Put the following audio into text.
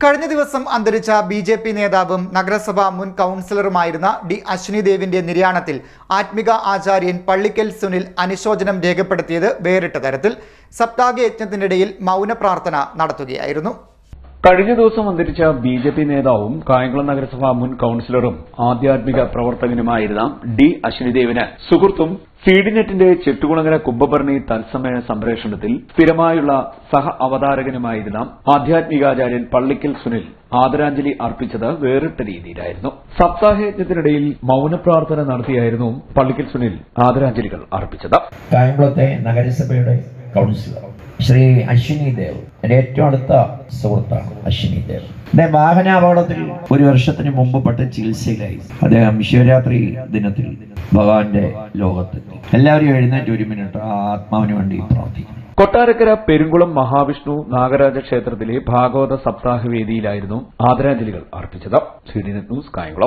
കഴിഞ്ഞ ദിവസം അന്തരിച്ച ബി ജെ പി നേതാവും നഗരസഭാ മുൻ കൗൺസിലറുമായിരുന്ന ഡി അശ്വിനി ദേവിന്റെ നിര്യാണത്തിൽ ആത്മിക ആചാര്യൻ പള്ളിക്കൽ സുനിൽ അനുശോചനം രേഖപ്പെടുത്തിയത് വേറിട്ട തരത്തിൽ സപ്താഹ യജ്ഞത്തിനിടയിൽ മൗന പ്രാർത്ഥന നടത്തുകയായിരുന്നു. കഴിഞ്ഞ ദിവസം അന്തരിച്ച ബി ജെ പി നേതാവും കായംകുളം നഗരസഭാ മുൻ കൌൺസിലറും ആധ്യാത്മിക പ്രവർത്തകനുമായിരുന്ന ഡി അശ്വിനിദേവിന് സുഹൃത്തും സീഡിനെറ്റിന്റെ ചെട്ടുകുളങ്ങര കുംഭഭരണി തത്സമയ സംപ്രേഷണത്തിൽ സ്ഥിരമായുള്ള സഹ അവതാരകനുമായിരുന്ന ആധ്യാത്മികാചാര്യൻ പള്ളിക്കൽ സുനിൽ ആദരാഞ്ജലി അർപ്പിച്ചത് വേറിട്ട രീതിയിലായിരുന്നു. സപ്താഹയജ്ഞത്തിനിടയിൽ മൌനപ്രാർത്ഥന നടത്തിയായിരുന്നു പള്ളിക്കൽ സുനിൽ ആദരാഞ്ജലികൾ അർപ്പിച്ചത്. കായംകുളത്തെ നഗരസഭയുടെ കൗൺസിലർ. ശ്രീ അശ്വിനി ദേവ് എന്റെ ഏറ്റവും അടുത്ത സുഹൃത്താണ് അശ്വിനി ദേവ് അദ്ദേഹം വാഹനാപകടത്തിൽ ഒരു വർഷത്തിന് മുമ്പ് പെട്ട ചികിത്സയിലായി. അദ്ദേഹം ശിവരാത്രി ദിനത്തിൽ ഭഗവാന്റെ ലോകത്തെത്തി. എല്ലാവരും എഴുന്നേറ്റ് ഒരു മിനിറ്റ് ആ ആത്മാവിന് വേണ്ടി പ്രാർത്ഥിക്കും കൊട്ടാരക്കര പെരുങ്കുളം മഹാവിഷ്ണു നാഗരാജ ക്ഷേത്രത്തിലെ ഭാഗവത സപ്താഹ വേദിയിലായിരുന്നു ആദരാഞ്ജലികൾ അർപ്പിച്ചത്. C D news Kayamkulam.